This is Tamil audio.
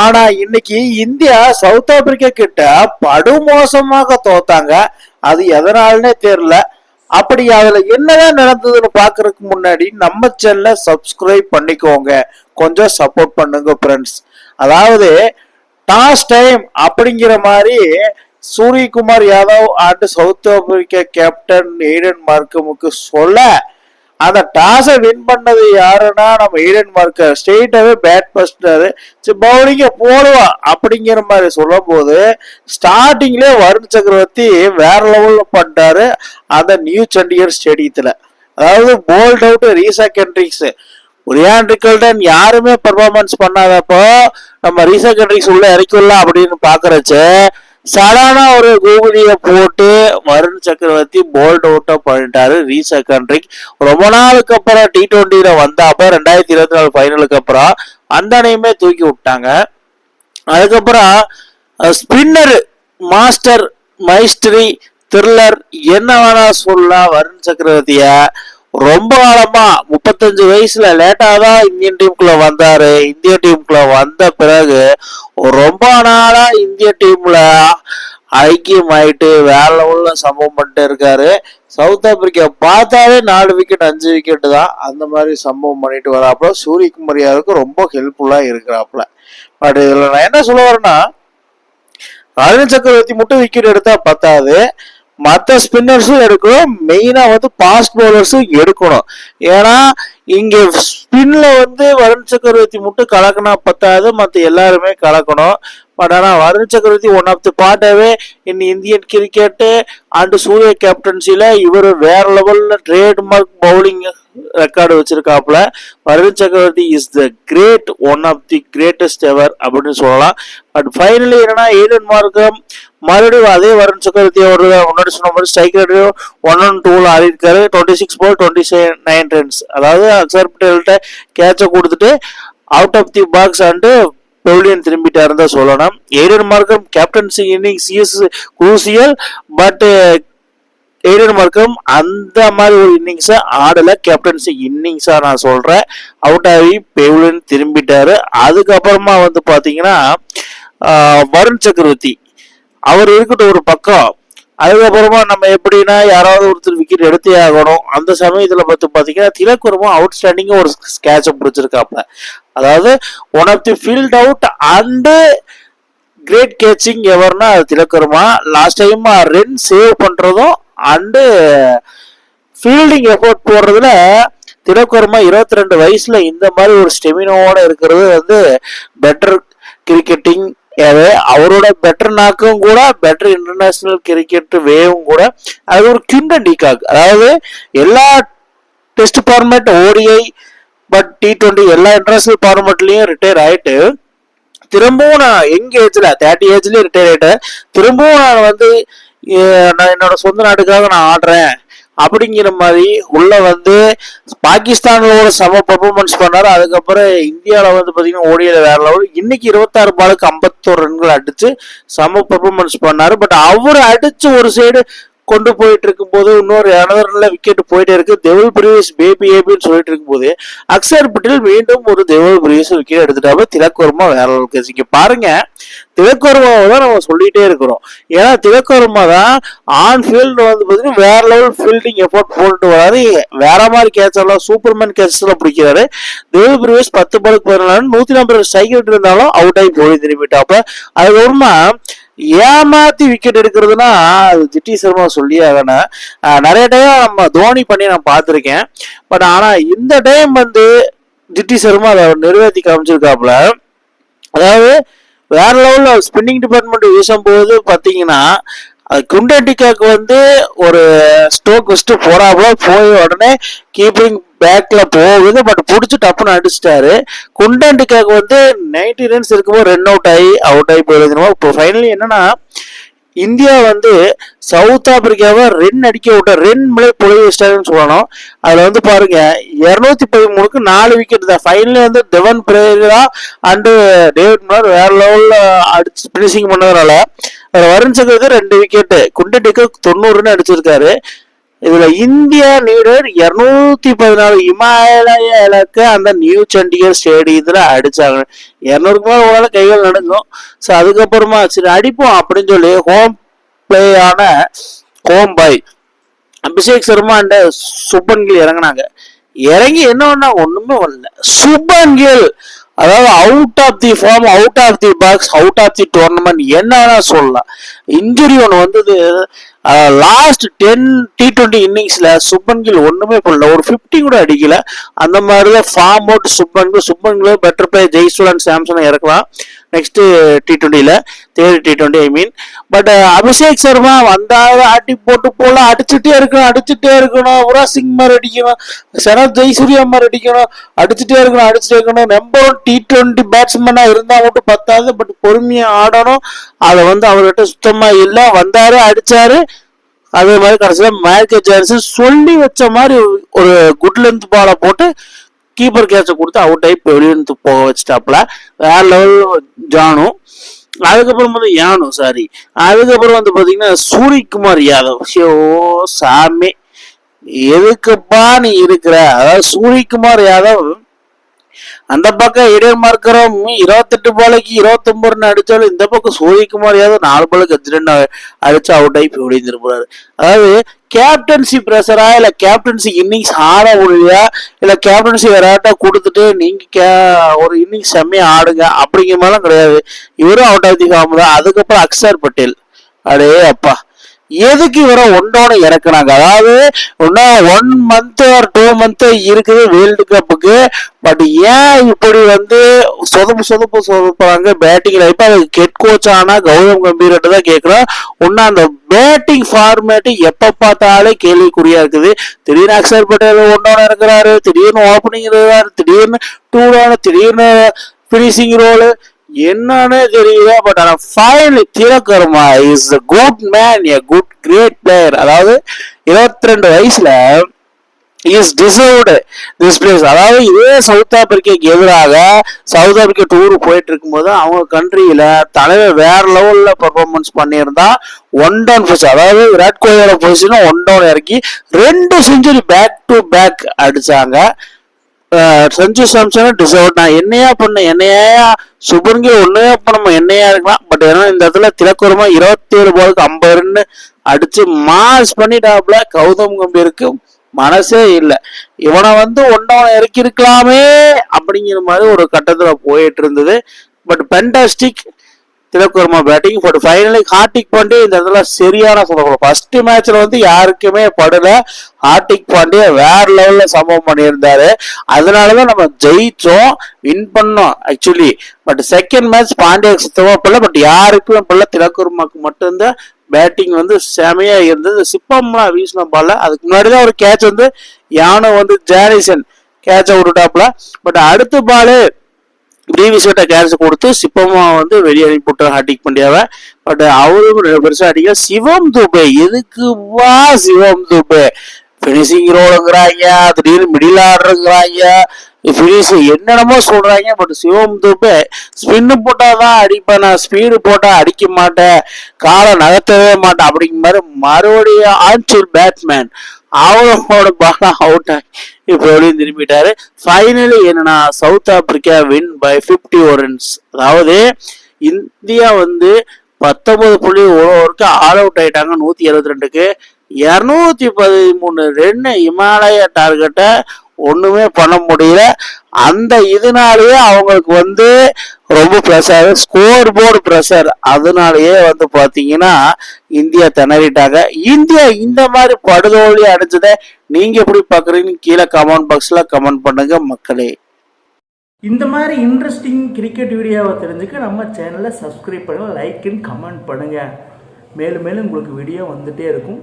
ஆனா இன்னைக்கு இந்தியா சவுத் ஆப்பிரிக்கா கிட்ட படுமோசமாக தோத்தாங்க. அது எதனாலனே தெரியல. அப்படி அதுல என்னதான் நடந்ததுன்னு பாக்குறதுக்கு முன்னாடி நம்ம சேனலை சப்ஸ்கிரைப் பண்ணிக்கோங்க. கொஞ்சம் சப்போர்ட் பண்ணுங்க ஃப்ரெண்ட்ஸ் அதாவது டாஸ் டைம் அப்படிங்கிற மாதிரி Suryakumar Yadav and South Africa captain Aiden மார்க்கமுக்கு சொல்ல அந்த டாஸை வின் பண்ணது யாருன்னா நம்ம ஈடன் மார்க்கர். ஸ்ட்ரெயிட்டாகவே பேட் ஃபஸ்ட்டாரு சரி பவுலிங்கை போடுவான் அப்படிங்கிற மாதிரி சொல்லும் போது ஸ்டார்டிங்லேயே வருண் சக்கரவர்த்தி வேற லெவலில் பண்ணிட்டாரு. அந்த நியூ சண்டிகர் ஸ்டேடியத்தில் அதாவது bowled out Reeza Hendricks Ryan Rickelton யாருமே பர்ஃபார்மன்ஸ் பண்ணாதப்போ நம்ம ரீசா கண்ட்ரிக்ஸ் உள்ள இறக்கிடலாம் அப்படின்னு பாக்குறச்ச சாதாரண ஒரு கூகுளிய போட்டு வருண் சக்கரவர்த்தி போல்ட் அவுட்டா பண்ணிட்டாரு. ரீசா கண்ட்ரிக் ரொம்ப நாளுக்கு அப்புறம் டி டுவெண்ட்டில வந்தாப்ப ரெண்டாயிரத்தி இருபத்தி நாலு ஃபைனலுக்கு அப்புறம் அந்த அணையுமே தூக்கி விட்டாங்க. அதுக்கப்புறம் ஸ்பின்னர் மாஸ்டர் மைஸ்டரி த்ரில்லர் என்ன வேணா சொல்லலாம். வருண் சக்கரவர்த்திய ரொம்ப காலமா முப்பத்தஞ்சு வயசுல லேட்டா தான் இந்தியன் டீமுக்குள்ள வந்தாரு. இந்திய டீமுக்குள்ள வந்த பிறகு ரொம்ப நாளா இந்திய டீம்ல ஐக்கியம் ஆயிட்டு வேற உள்ள சம்பவம் பண்ணிட்டு இருக்காரு. சவுத் ஆப்பிரிக்கா பார்த்தாலே நாலு விக்கெட் அஞ்சு விக்கெட் தான். அந்த மாதிரி சம்பவம் பண்ணிட்டு வராப்புல. சூரியகுமார் யாருக்கு ரொம்ப ஹெல்ப்ஃபுல்லா இருக்கிறாப்புல. பட் இதுல நான் என்ன சொல்ல வரேன்னா அருண் சக்கரவர்த்தி மட்டும் விக்கெட் எடுத்தா பத்தாது. மற்ற ஸ்பின்னர்ஸும் எடுக்கணும். மெயினா வந்து பாஸ்ட் பவுலர்ஸும் எடுக்கணும். ஏன்னா இங்க ஸ்பின்ல வந்து வருண் சக்கரவர்த்தி மட்டும் கலக்கினா பத்தாது. மற்ற எல்லாருமே கலக்கணும். பட் ஆனா Varun Chakravarthy one of the பார்ட்டாவே in Indian cricket and Surya கேப்டன்சில இவர் வேற லெவல்ல trade mark bowling record வச்சிருக்காப்புல. Varun Chakravarthy is the great one of the greatest ever அப்படின்னு சொல்லலாம். பட் ஃபைனலி என்னன்னா ஈடன் மார்க்கம் மறுபடியும் அதே வருண் சக்கரவர்த்தி முன்னாடி சொன்ன மாதிரி ஸ்ட்ரைக் ரேட் ஒன் ஒன் டூவில் ஆடி இருக்காரு twenty six ball twenty nine runs அதாவது அக்சர் பட்டேல்கிட்ட கேட்சை கொடுத்துட்டு out of the box and pavilion திரும்பிட்டாருன்னு தான் சொல்லணும். Aiden Markram captaincy innings is crucial but Aiden Markram அந்த மாதிரி ஒரு இன்னிங்ஸை ஆடல. கேப்டன்சி இன்னிங்ஸாக நான் சொல்கிறேன் அவுட் ஆகி பெவிலியன் திரும்பிட்டாரு. அதுக்கப்புறமா வந்து பார்த்தீங்கன்னா வருண் சக்கரவர்த்தி. அவர் இருக்கட்டும் ஒரு பக்கம். அதுக்கப்புறமா நம்ம எப்படின்னா யாராவது ஒருத்தர் விக்கெட் எடுத்தே ஆகணும். அந்த சமயத்தில் பார்த்து பார்த்தீங்கன்னா திலக்குறமா அவுட் ஸ்டாண்டிங்கா ஒரு ஸ்கேட்சை பிடிச்சிருக்காப்ல அதாவது one of the field out and great catching எவர்னா அது Tilak Varma last time run save பண்ணுறதும் அண்டு ஃபீல்டிங் எஃபோர்ட் போடுறதுல திலக்குருமா இருபத்தி ரெண்டு வயசில் இந்த மாதிரி ஒரு ஸ்டெமினோட இருக்கிறது வந்து பெட்டர் கிரிக்கெட்டிங் அவரோட பெட்டர் நாக்கும் கூட பெட்டர் இன்டர்நேஷனல் கிரிக்கெட் வேவும் கூட அது ஒரு கிண்டன் டிகாக் அதாவது எல்லா test format ODI but T twenty எல்லா இன்டர்நேஷனல் ஃபார்மேட்லயும் ரிட்டையர் ஆயிட்டு திரும்பவும் நான் யங் ஏஜில் தேர்ட்டி ஏஜ்லேயும் ரிட்டையர் ஆகிட்டேன் திரும்பவும் நான் வந்து நான் என்னோட சொந்த நாட்டுக்காக நான் ஆடுறேன். அப்படிங்கிற மாதிரி உள்ள வந்து பாகிஸ்தான்ல ஒரு சம பர்ஃபார்மன்ஸ் பண்ணாரு. அதுக்கப்புறம் இந்தியாவில் வந்து பாத்தீங்கன்னா ஓடியில் வேற லெவல் இன்னைக்கு இருபத்தாறு பாலுக்கு ஐம்பத்தோரு ரன்கள் அடிச்சு சம பர்ஃபார்மன்ஸ் பண்ணாரு. பட் அவர் அடிச்சு ஒரு சைடு கொண்டு போயிட்டு இருக்கும்போது இன்னொரு அனதர்ல விக்கெட் போயிட்டே இருக்கு. தெவல் பிரீவியஸ் பேபி ஏபின்னு சொல்லிட்டு இருக்கும்போது அக்ஷர் பட்டேல் மீண்டும் ஒரு தெவல் பிரீவியஸ் விக்கெட் எடுத்துட்டாப்ப திலக்கோர்மா வேற அளவுக்கு இங்க பாருங்க திலக்கோர்மாவை தான் நம்ம சொல்லிட்டே இருக்கிறோம். ஏன்னா திலக்கோர்மா தான் ஆன் ஃபீல்டு வந்து பார்த்தீங்கன்னா வேற லெவல் ஃபீல்டிங் எஃபோர்ட் போட்டு வராது வேற மாதிரி கேட்ச் எல்லாம் சூப்பர்மேன் கேட்ச் எல்லாம் பிடிக்கிறாரு. தெவல் பிரீவியஸ் பத்து பாலுக்கு பதினாலு நூத்தி நாற்பது ஸ்ட்ரைக் இருந்தாலும் அவுட் ஆகி போய் திரும்பிட்டாப்ப அதுக்கப்புறமா ஏமாத்தி விக்கெட் எடுக்கிறதுனா அது ஜிட்டி சர்மா சொல்லி வேணாம் நிறைய டைம் நம்ம தோனி பண்ணி நான் பார்த்துருக்கேன். பட் ஆனால் இந்த டைம் வந்து ஜிட்டி சர்மா அதை நிறைவேற்றி காமிச்சிருக்காப்புல. அதாவது வேற லெவலில் ஸ்பின்னிங் டிபார்ட்மெண்ட் வீசும்போது பார்த்தீங்கன்னா அது குண்டடிக்காக்கு வந்து ஒரு ஸ்டோக் வச்சுட்டு போறாப்புல போய் உடனே கீப்பிங் பேக்கில் போகுது பட் பிடிச்சி டப்புன்னு அடிச்சிட்டாரு. குண்டண்டிக்காக்கு வந்து நைன்டி ரன்ஸ் இருக்கும்போது ரன் அவுட் ஆகி அவுட் ஆகி போயிருக்கணும் இப்போ ஃபைனலி என்னன்னா இந்தியா வந்து சவுத் ஆப்பிரிக்காவை ரன் அடிக்க விட்ட ரென் மேலே புலவி வச்சிட்டாருன்னு சொல்லணும். அதில் வந்து பாருங்க இரநூத்தி பதிமூணுக்கு நாலு விக்கெட் தான். ஃபைனலி வந்து Devon Pereira and David Miller வேற லெவலில் அடிச்சு பினிஷிங் பண்ணதுனால அதுல வருண் சக்கரவர்த்தி ரெண்டு விக்கெட்டு குண்டடிக்கு தொண்ணூறுன்னு அடிச்சிருக்காரு. இதுல இந்தியா நீடர் இருநூத்தி பதினாலு இமாலய இலக்க அந்த நியூ சண்டிகர் ஸ்டேடியத்துல அடிச்சாங்க. இருநூறுக்கு மேல உங்களால கைகள் நடுங்கும். ஸோ அதுக்கப்புறமா சரி அடிப்போம் அப்படின்னு சொல்லி ஹோம் பிளே ஆன home boy Abhishek Sharma and Shubman Gill இறங்குனாங்க. இறங்கி என்ன பண்ணா ஒண்ணுமே வரல சுப்பன் கில் அதாவது out of the form out of the box out of the tournament என்னன்னா சொல்லலாம். இன்ஜுரி ஒன்று வந்தது. லாஸ்ட் டென் டி டுவெண்ட்டி இன்னிங்ஸில் சுப்பன் கில் ஒன்றுமே பண்ணல ஒரு 50 கூட அடிக்கல. அந்த மாதிரி தான் form out Shubman Gill Shubman Gill better play ஜெய்சூலன் Samson இறக்கலாம். Next T டுவெண்டியில் third T twenty I mean but Abhishek Sharma வந்தால் ஆட்டி போட்டு போல அடிச்சுட்டே இருக்கணும் அடிச்சுட்டே இருக்கணும். யுவராஜ் சிங் மாதிரி அடிக்கணும் சனத் ஜெய்சூர்யா மாதிரி அடிக்கணும். அடிச்சுட்டே இருக்கணும் அடிச்சுட்டே இருக்கணும். நம்பர் ஒன் டி டுவெண்ட்டி பேட்ஸ்மேனாக இருந்தால் மட்டும் பத்தாது பட் பொறுமையாக ஆடணும். அதை வந்து அவர்கிட்ட சுத்தமாக இல்லை. வந்தார் அடித்தார் அதே மாதிரி கடைசியில் மைக்கேல் சான்ஸ் சொல்லி வச்ச மாதிரி ஒரு குட் லென்த் பாலை போட்டு கீப்பர் கேட்சை கொடுத்து அவுட் ஆகி வெளியிருந்து போக வச்சுட்டாப்புல. வேற லெவல் ஜானு. அதுக்கப்புறம் வந்து யானு சாரி அதுக்கப்புறம் வந்து பார்த்தீங்கன்னா சூரியகுமார் யாதவ். ஷோ சாமி. எதுக்குப்பா நீ இருக்கிற? அதாவது சூரியகுமார் யாதவ் அந்த பக்கம் இடையர் மார்க்கரும் இருபத்தெட்டு பாலுக்கு இருபத்தொன்பது ரன் அடிச்சாலும் இந்த பக்கம் சூரியகுமார் யாதவ் நாலு பாலுக்கு அஞ்சு ரன் அடிச்சு அவுட் ஆகி போய் அதாவது கேப்டன்சி ப்ரெஷரா இல்ல கேப்டன்சி இன்னிங்ஸ் ஆட முடியலையா? இல்ல கேப்டன்சி விளையாட்டா கொடுத்துட்டு நீங்க கே- ஒரு இன்னிங்ஸ் செம்மையா ஆடுங்க அப்படிங்கிற மாதிரிலாம் கிடையாது. இவரும் அவுட் ஆஃப் தி ஃபார்ம் தான் அதுக்கப்புறம் அக்ஷர் பட்டேல். அடே அப்பா எதுக்கு இவரை ஒன்றோட இறக்குனாங்க? அதாவது ஒன்னா one month or two month இருக்குது வேர்ல்டு கப்புக்கு பட் ஏன் இப்படி வந்து சொதப்பு சொதப்பு சொதப்புறாங்க? பேட்டிங்ல இப்ப அது கெட் கோச் ஆனா கௌதம் கம்பீர் தான் கேட்கிறோம். ஒன்னா அந்த பேட்டிங் ஃபார்மேட் எப்ப பார்த்தாலே கேள்விக்குறியா இருக்குது. திடீர்னு அக்ஷர் பட்டேல் ஒன்றோட இறக்குறாரு திடீர்னு ஓப்பனிங் இருக்கிறாரு திடீர்னு டூடான திடீர்னு ஃபினிஷிங் ரோலு என்னன்னே தெரியல பட் ஆனால் finally Tilak Varma is a good man a good great player அதாவது 22 ரெண்டு வயசுல இஸ் டிசர்வ்டு திஸ் பிளேஸ் அதாவது இதே சவுத் ஆப்பிரிக்காக்கு எதிராக சவுத் ஆப்பிரிக்கா டூர் போயிட்டு இருக்கும்போது அவங்க கண்ட்ரியில தலைவர் வேற லெவலில் பர்ஃபார்மன்ஸ் பண்ணியிருந்தா ஒன் டவுன் பொசிஷன் அதாவது விராட் கோலியோட பொசிஷனும் ஒன் டவுன் இறக்கி ரெண்டு செஞ்சுரி பேக் டு பேக் அடிச்சாங்க. சஞ்சு சாம்சன் டிசர்வ் நான் என்னையா பண்ண என்னையா சுபன்கி ஒன்னையா பண்ண என்னையா இருக்கலாம். பட் ஏன்னா இந்த இடத்துல திலக்குரமா இருபத்தி ஏழு பாலுக்கு ஐம்பது ரன்னு அடிச்சு மாஸ் பண்ணிட்டாப்ல கௌதம் கம்பீருக்கு மனசே இல்லை. இவனை வந்து ஒன்னவனை இறக்கி இருக்கலாமே அப்படிங்கிற மாதிரி ஒரு கட்டத்துல போயிட்டு இருந்தது. But fantastic Tilak Varma batting but finally Hardik Pandya இந்த இடத்துல சரியான சொல்லக்கூடும் ஃபர்ஸ்ட் மேட்ச்ல வந்து யாருக்குமே படல. ஹார்டிக் பாண்டே வேற லெவல்ல சம்பவம் பண்ணியிருந்தாரு. அதனாலதான் நம்ம ஜெயிச்சோம் வின் பண்ணோம் actually but second match Pandya சுத்தமா பண்ணல பட் யாருக்குமே பண்ணல திலக்குர்மாக்கு மட்டும்தான் பேட்டிங் வந்து செமையா இருந்தது. சிப்பம்லாம் வீசின பால்ல அதுக்கு முன்னாடி தான் ஒரு கேட்ச் வந்து யானை வந்து ஜானிசன் கேட்சை விட்டுட்டாப்ல பட் அடுத்த பாலு ப்ரீவியஸ் விட்ட கேட்ச் கொடுத்து சிப்பமா வந்து வெளியே அனுப்பிவிட்டு ஹார்டிக் பாண்டியாவை பட் அவரும் பெருசா அடிக்கல. சிவம் துபே. எதுக்கு வா சிவம் துபே? பினிஷிங் ரோலுங்கிறாங்க திடீர்னு மிடில் ஆர்டருங்கிறாங்க ஃபினிஷ் என்னென்னமோ சொல்கிறாங்க பட் சிவம் துபே ஸ்பின்னு போட்டாதான் அடிப்பேன் நான் ஸ்பீடு போட்டால் அடிக்க மாட்டேன் காலை நகர்த்தவே மாட்டேன் அப்படிங்கிற மாதிரி மறுபடியும் ஆன்சில் பேட்ஸ்மேன் அவரோட பால அவுட் ஆகி இப்போ வெளியே திரும்பிட்டாரு. ஃபைனலி என்னன்னா South Africa win by 50 runs அதாவது இந்தியா வந்து பத்தொன்பது புள்ளி ஒரு ஓவருக்கு ஆல் அவுட் ஆயிட்டாங்க நூற்றி எழுபத்தி ரெண்டுக்கு. இரநூத்தி பதிமூணு ரன் இமாலய டார்கெட்டை ஒண்ணுமே பண்ண முடியல. அந்த இதனாலேயே அவங்களுக்கு வந்து ரொம்ப ப்ரெஷர் ஸ்கோர் போர்டு ப்ரெஷர் அதனாலேயே வந்து பாத்தீங்கன்னா இந்தியா திணறிட்டாங்க. இந்தியா இந்த மாதிரி படுதோல்வி அடைஞ்சதை நீங்க எப்படி பாக்குறீங்கன்னு கீழே கமெண்ட் பாக்ஸ்ல கமெண்ட் பண்ணுங்க மக்களே. இந்த மாதிரி இன்ட்ரெஸ்டிங் கிரிக்கெட் வீடியோவை தெரிஞ்சுக்க நம்ம சேனலை சப்ஸ்கிரைப் பண்ணுங்கள் லைக் அண்ட் கமெண்ட் பண்ணுங்கள் மேலும் மேலும் உங்களுக்கு வீடியோ வந்துகிட்டே இருக்கும்.